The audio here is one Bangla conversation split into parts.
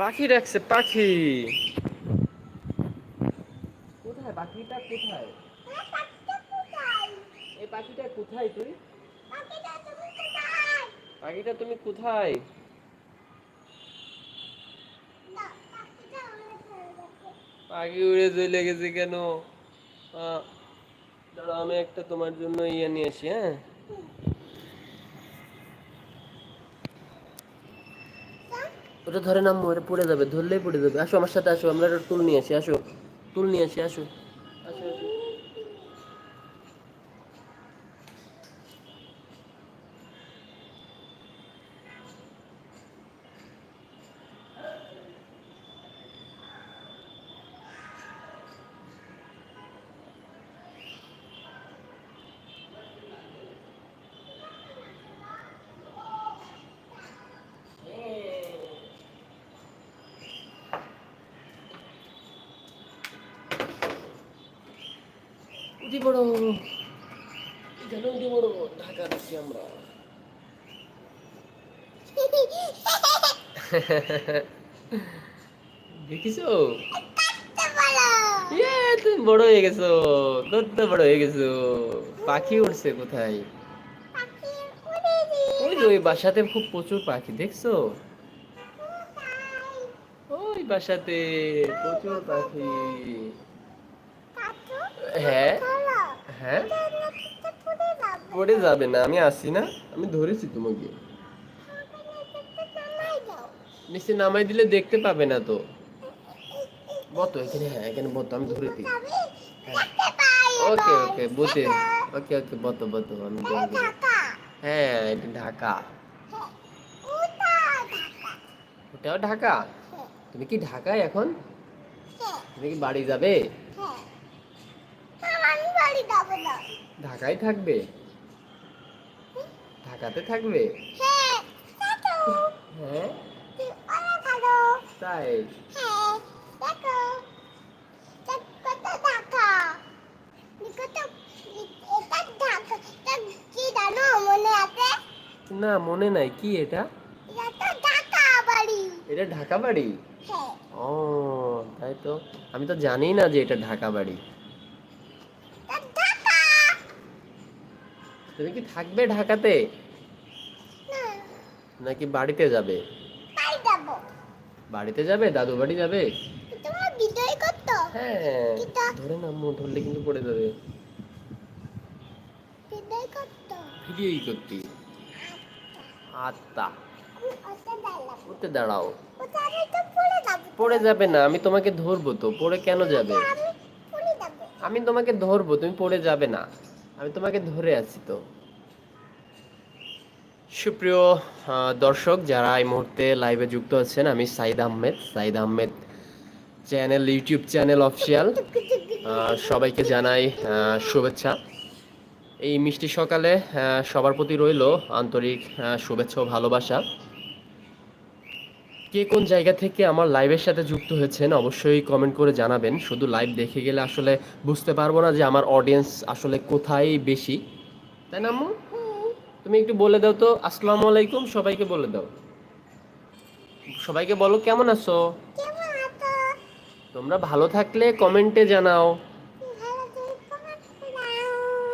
পাখি ডাকছে, পাখি। কোথায়? পাখিটা কোথায়? এই পাখিটা কোথায় তুই? পাখিটা তুমি কোথায়? পাখি উড়ে চলে গেছে কেন? দাঁড়াও, আমি একটা তোমার জন্য ইয়ে নিয়ে আসি হ্যাঁ? ওটা ধরে নাম পড়ে যাবে, ধরলেই পড়ে যাবে। আসো আমার সাথে আসো, আমরা একটা টুল নিয়ে আসি, আসো। টুল নিয়ে আসো আসো আসো পড়ো এখানে উঠি পড়ো ঢাকা দিচ্ছি আমরা। দেখিছো? ইয়ে, তুমি বড় হয়ে গেছো। কত বড় হয়ে গেছো। পাখি উঠছে কোথায়? ওই ওই বাসাতে খুব প্রচুর পাখি দেখছ? ওই বাসাতে প্রচুর পাখি। হ্যাঁ। হ্যাঁ। পড়ে যাবে না, আমি আসি না, আমি ধরেছি তোমাকে। নিচে নামাই দিলে দেখতে পাবে না তো। বতো এখানে হ্যাঁ এখানে বতো, আমি ধরে দিই। ওকে ওকে বতে ওকে ওকে, বতো বতো, আমি হ্যাঁ এটা ঢাকা। ওটাও ঢাকা? তুমি কি ঢাকায় এখন? তুমি কি বাড়ি যাবে? ঢাকায় থাকবে? ঢাকাতে থাকবে? হ্যাঁ তাই না মনে নাই। কি এটা? এটা ঢাকা বাড়ি। ও তাই তো। আমি তো জানি না যে এটা ঢাকা বাড়ি। তুমি কি থাকবে ঢাকাতে? নাকি বাড়িতে যাবে? বাড়িতে যাবে? দাদু বাড়ি যাবে? হ্যাঁ ধরে না ধরলে কিন্তু পড়ে যাবে। ভিডিওই করতি। আত্মা। উঠতে দাঁড়াও। পড়ে যাবে। না আমি তোমাকে ধরবো তো পড়ে কেন যাবে। আমি তোমাকে ধরবো তুমি পড়ে যাবে না। আমি তোমাকে ধরে আছি তো। সুপ্রিয় দর্শক, যারা এই মুহূর্তে লাইভে যুক্ত আছেন, আমি Saeed Ahmed Saeed Ahmed channel YouTube channel official সবাইকে জানাই শুভেচ্ছা। এই মিষ্টি সকালে সবার প্রতি রইল আন্তরিক শুভেচ্ছা ও ভালোবাসা। কে কোন জায়গা থেকে আমার লাইভের সাথে যুক্ত হয়েছেন অবশ্যই কমেন্ট করে জানাবেন। শুধু লাইভ দেখে গেলে আসলে বুঝতে পারব না যে আমার অডিয়েন্স আসলে কোথায় বেশি। তাই না তুমি একটু বলে দাও তো। আসসালামু আলাইকুম, সবাইকে বলে দাও। সবাইকে বলো, কেমন আছো? তোমরা ভালো থাকলে কমেন্টে জানাও।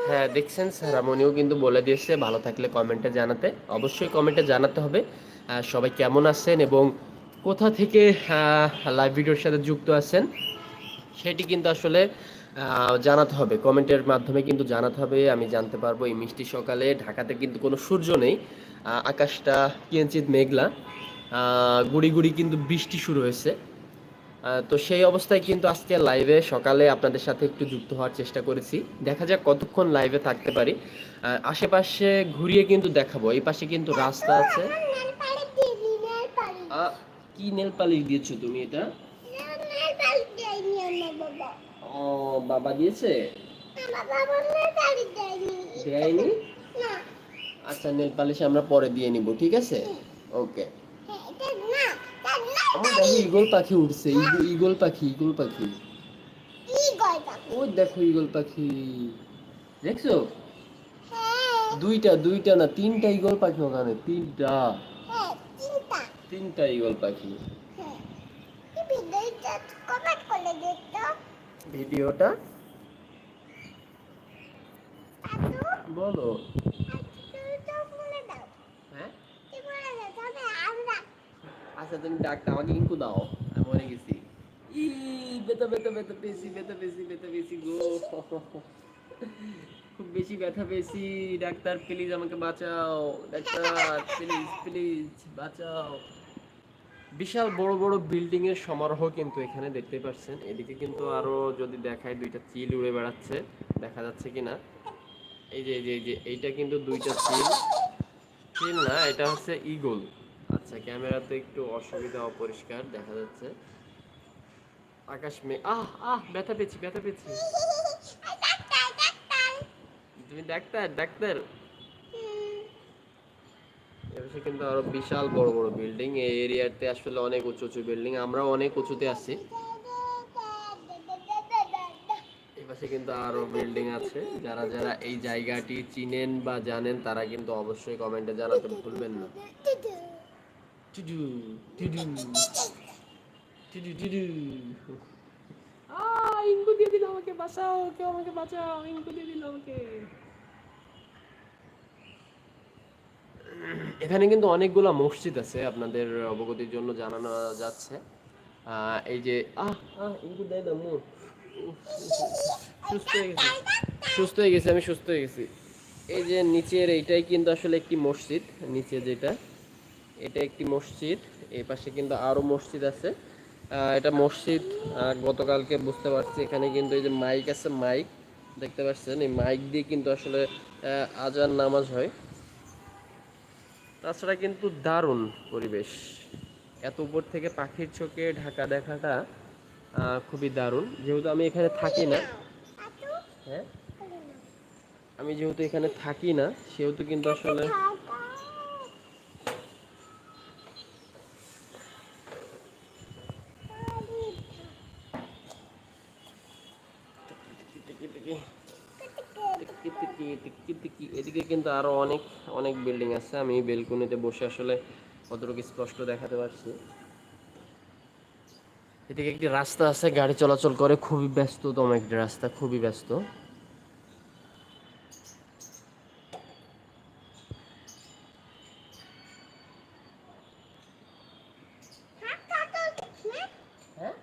হ্যাঁ দেখছেন স্যারামনিও কিন্তু বলে দিয়েছে, ভালো থাকলে কমেন্টে জানাতে। অবশ্যই কমেন্টে জানাতে হবে। সবাই কেমন আছেন এবং কোথা থেকে লাইভ ভিডিওর সাথে যুক্ত আছেন, সেটি কিন্তু আসলে জানাতে হবে। কমেন্টের মাধ্যমে কিন্তু জানাতে হবে, আমি জানতে পারব এই মিষ্টি সকালে ঢাকাতে কিন্তু কোনো সূর্য নেই আকাশটা কিঞ্চিত মেঘলা গুড়ি গুড়ি কিন্তু বৃষ্টি শুরু হয়েছে। তো সেই অবস্থায় কিন্তু আজকে লাইভে সকালে আপনাদের সাথে একটু যুক্ত হওয়ার চেষ্টা করেছি। দেখা যাক কতক্ষণ লাইভে থাকতে পারি। আশেপাশে ঘুরিয়ে কিন্তু দেখাবো। এই পাশে কিন্তু রাস্তা আছে। কি নেল পালিশ দিয়েছ তুমি এটা? ও বাবা দিয়েছে? দেয়নি। আচ্ছা নেল পালিশ আমরা পরে দিয়ে নিব ঠিক আছে? ওকে। আমার দেখো ইগল পাখি উঠছে ইগল- ইগল পাখি ইগল পাখি। ওই দেখো ইগল পাখি। দেখছ? দুইটা দুইটা না তিনটা ইগল পাখি ওখানে তিনটা। তিনটা ইগল পাখি। কমেন্ট করে দিত ভিডিওটা? বলো। হ্যাঁ? আচ্ছা তুমি ডাক্তার আমাকে ইঙ্কু দাও। আমি মরে গেছি। ই ব্যথা ব্যথা ব্যথা পেয়েছি ব্যথা পেয়েছি ব্যথা পেয়েছি গো। খুব বেশি ব্যথা পেয়েছি। ডাক্তার প্লিজ আমাকে বাঁচাও। ডাক্তার প্লিজ প্লিজ বাঁচাও। বিশাল বড় বড় বিল্ডিং এর সমারোহ কিন্তু এখানে দেখতে পাচ্ছেন। এদিকে কিন্তু আরও যদি দেখায় দুইটা চিল উড়ে বেড়াচ্ছে, দেখা যাচ্ছে কিনা। এই যে এই যে এই যে, এইটা কিন্তু দুইটা চিল চিল না, এটা হচ্ছে ইগল আচ্ছা ক্যামেরাতে একটু অসুবিধা অপরিষ্কার, দেখা যাচ্ছে। আকাশ মে, আহ আহ, ব্যথা পেয়েছি ব্যথা পেয়েছি। তুমি ডাক্তার ডাক্তার। এপাশে কিন্তু আরও বিশাল বড় বড় বিল্ডিং এই এরিয়াতে আসলে অনেক উঁচু উঁচু বিল্ডিং আমরাও অনেক উঁচুতে আছি। এপাশে কিন্তু আরও বিল্ডিং আছে। যারা যারা এই জায়গাটি চিনেন বা জানেন, তারা কিন্তু অবশ্যই কমেন্টে জানাতে ভুলবেন না। আমাকে, বাঁচাও, কেউ আমাকে বাঁচাও ইঙ্কু দিয়ে দিল আমাকে। এখানে কিন্তু অনেকগুলো মসজিদ আছে আপনাদের অবগতির জন্য জানানো যাচ্ছে। এই যে সুস্থ হয়ে গেছি। সুস্থ হয়ে গেছি, আমি সুস্থ হয়ে গেছি। এই যে নিচের এইটাই কিন্তু আসলে একটি মসজিদ, নিচে যেটা, এটা একটি মসজিদ, এই পাশে কিন্তু আরও মসজিদ আছে। এটা মসজিদ গতকালকে বুঝতে পারছি, এখানে কিন্তু এই যে মাইক আছে, মাইক, দেখতে পাচ্ছেন, এই মাইক দিয়ে কিন্তু আসলে আজান নামাজ হয়। তাছাড়া কিন্তু দারুণ পরিবেশ। এত উপর থেকে পাখির চোখে ঢাকা দেখাটা খুবই দারুণ। যেহেতু আমি এখানে থাকি না হ্যাঁ? আমি যেহেতু এখানে থাকি না, সেহেতু কিন্তু আসলে দাদা। এদিকে কিন্তু আরও অনেক অনেক বিল্ডিং আছে আমি বেলকনিতে বসে আসলে কতটুকু স্পষ্ট দেখাতে পারছি এদিকে একটি রাস্তা আছে গাড়ি চলাচল করে খুবই ব্যস্ততম একটি রাস্তা খুবই ব্যস্ত দাদু, হ্যাঁ? হ্যাঁ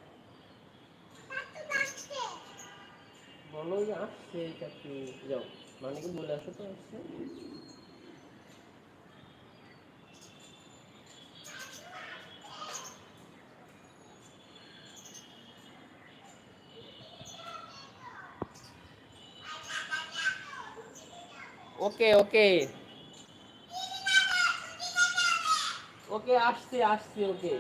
দাদু ডাকছে। বলো আসছে যাও মানিকে বলে আসো তো ওকে ওকে। ওকে আসছে আসছে ওকে।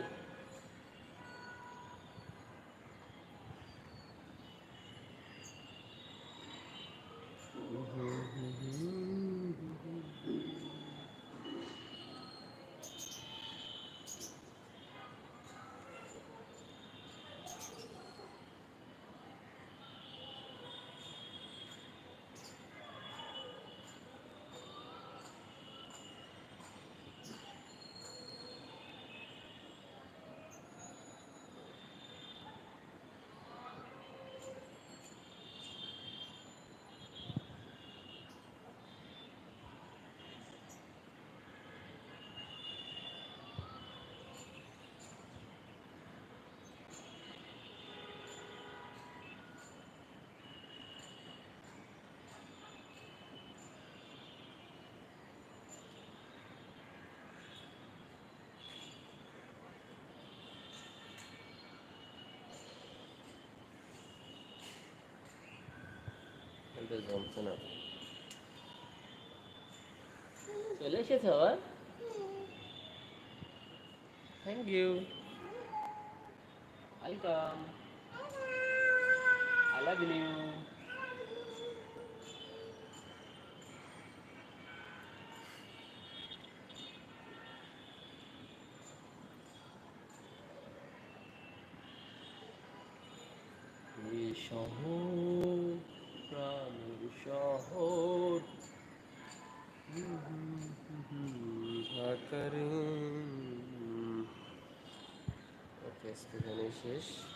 এটা জমছে না চলে এসেছ thank you welcome I love you এই শহর প্রাণের শহর। ঢাকার ওকে শেষ।